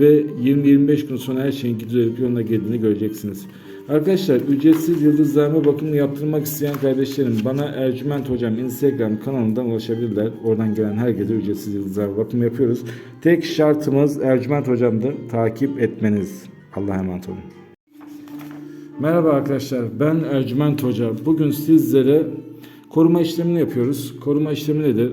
ve 20-25 gün sonra her şeyin düzelip yoluna girdiğini göreceksiniz. Arkadaşlar ücretsiz yıldızlarma bakımı yaptırmak isteyen kardeşlerim bana Ercüment Hocam Instagram kanalından ulaşabilirler. Oradan gelen herkese ücretsiz yıldızlarma bakımı yapıyoruz. Tek şartımız Ercüment Hocam'dır. Takip etmeniz. Allah'a emanet olun. Merhaba arkadaşlar ben Ercüment Hoca. Bugün sizlere koruma işlemini yapıyoruz. Koruma işlemi nedir?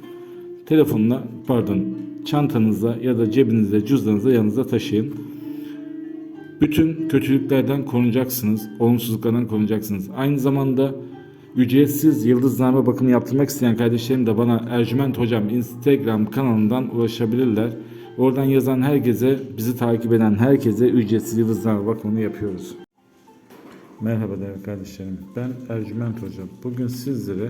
telefonla pardon çantanızda ya da cebinizde cüzdanınızda yanınızda taşıyın. Bütün kötülüklerden korunacaksınız, olumsuzluklardan korunacaksınız. Aynı zamanda ücretsiz yıldızname bakımı yaptırmak isteyen kardeşlerim de bana Ercüment Hocam Instagram kanalından ulaşabilirler. Oradan yazan herkese, bizi takip eden herkese ücretsiz yıldızname bakımını yapıyoruz. Merhaba değerli kardeşlerim. Ben Ercüment Hocam. Bugün sizlere